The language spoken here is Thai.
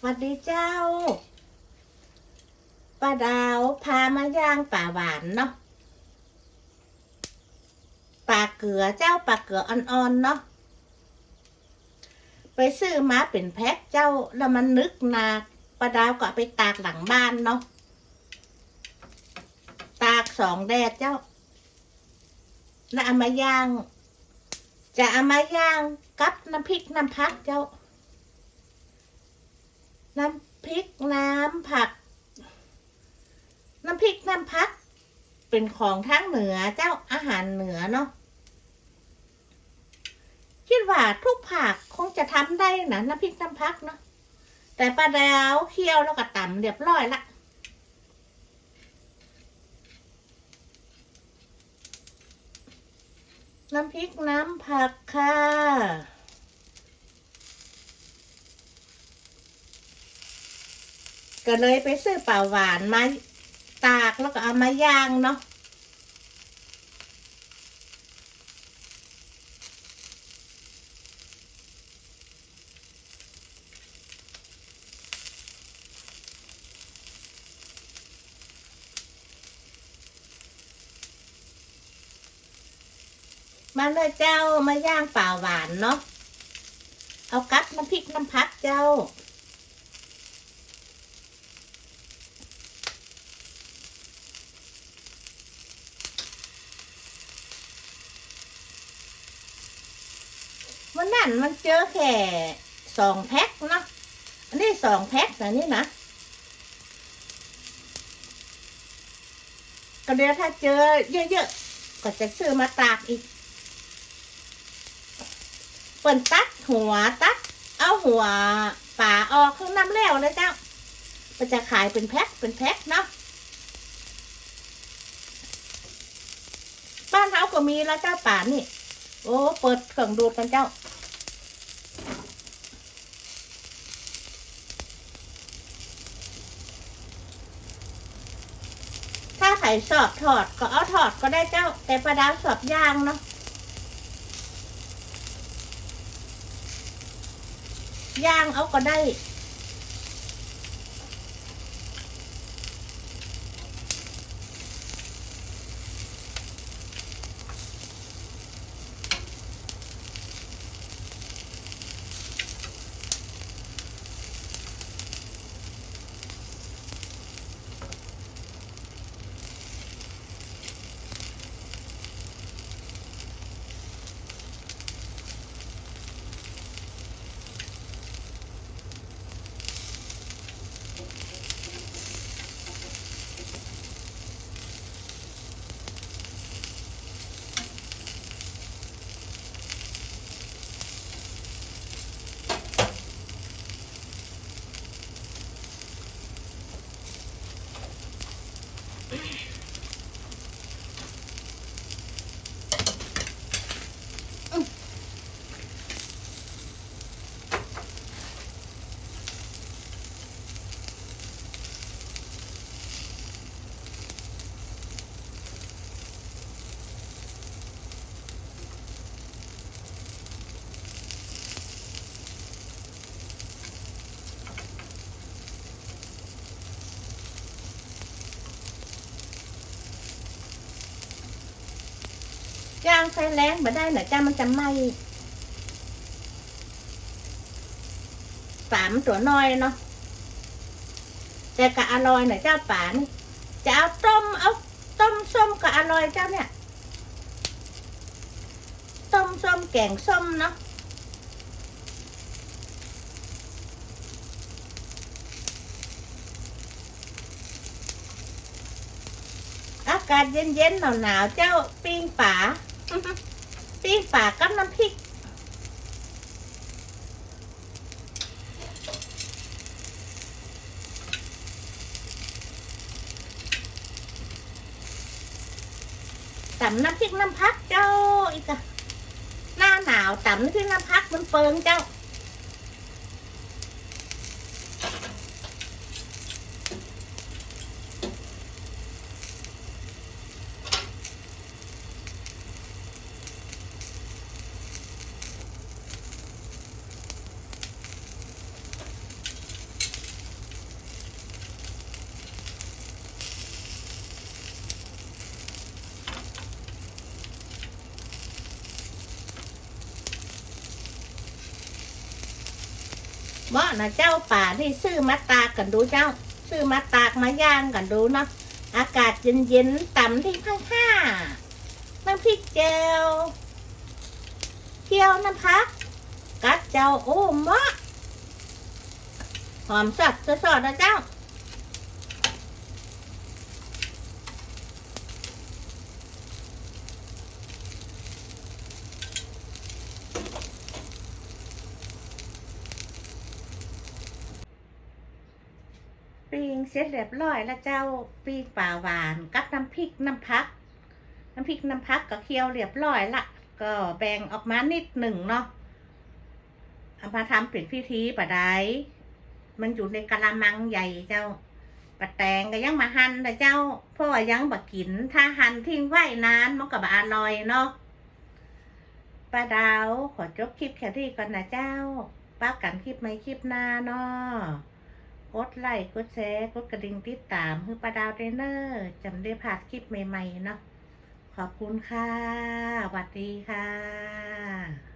สวัสดีเจ้าป้าดาวพามาย่างป่าหวานเนาะปลาเกลือเจ้าปลาเกลืออ่อนๆเนาะไปซื้อมาเป็นแพ็คเจ้าแล้วมันนึกนาป้าดาวก็ไปตากหลังบ้านเนาะตากสองแดดเจ้าแล้วเอามาย่าง จะเอามาย่างกับน้ำพริกน้ำพักเจ้า น้ำพริกน้ำผัก น้ำพริกน้ำพัก เป็นของทางเหนือเจ้าอาหารเหนือเนาะคิดว่าทุกภาคคงจะทำได้นะน้ำพริกน้ำพักเนาะแต่ปลาดาวเคี่ยวแล้วก็ตำเรียบร้อยละน้ำพริกน้ำผักค่ะ ก็เลยไปซื้อเปล่าหวานมาตากแล้วก็เอามาย่างเนาะมาเลยเจ้ามาย่างเปล่าหวานเนาะ เอากัดน้ำพริกน้ำพักเจ้า วันนั้นมันเจอแค่สองแพ็คเนาะอันนี้สองแพ็คนะนี่นะก็เดี๋ยวถ้าเจอเยอะๆก็จะซื้อมาตากอีกเปิ่นตัดหัวตัด เอาหัวป่าออกข้างน้ำแล้วเลยเจ้ามันจะขายเป็นแพ็คเป็นแพ็คเนาะบ้านเขาก็มีแล้วเจ้าป่านี่ โอ้ เปิดเครื่องดูดกันเจ้า ใส่สอบถอดก็เอาถอดก็ได้เจ้า แต่ประดาวสอบย่างเนาะย่างเอาก็ได้ ย่างไฟแรงมาได้หน่ะจ้ามันจะไหมสามตัวน้อยเนาะแต่ก็อร่อยหน่อยเจ้าป่านี่จะเอาต้มเอาต้มส้มก็อร่อยเจ้าเนี่ย ต้มส้มแกงส้มเนาะอากาศเย็นๆหนาวๆเจ้าปิ้งป่า ปิ้งป่ากับน้ำพริกตำน้ำพริกน้ำพักเจ้าอีกอะหน้าหนาวตำน้ำพริกน้ำพักมันเปิงเจ้า เหมาะนะเจ้าป่าที่ซื้อมาตากกันดูเจ้า ซื้อมาตากมาย่างกันดูเนาะอากาศเย็นๆต่ำที่ข้างห้าน้ำพริกเจลเคี่ยวน้ำพัก กัดเจ้าโอ้มะหอมสดสดนะเจ้า ปิงเสร็จเรียบร้อยแล้วเจ้าปิ้งปลาหวานกับน้ำพริกน้ำพัก น้ำพริกน้ำพักก็เคี่ยวเรียบร้อยละก็แบ่งออกมานิดหนึ่งเนาะเอามาทำเป็นพิธีปะไดมันอยู่ในกะละมังใหญ่เจ้าปะแตงก็ยังมาหั่นนะเจ้าเพราะว่ายังบักกิน ถ้าหั่นทิ้งไว้นานมันก็บอร่อยเนาะป้าดาวขอจบคลิปแค่ที่ก่อนนะเจ้าป้ากันคลิปไม่คลิปหน้าเนาะ กดไลค์กดแชร์กดกระดิ่งติดตามเพื่อประดาวเทรนเนอร์จำได้พาดคลิปใหม่ ๆ เนาะขอบคุณค่ะสวัสดีค่ะ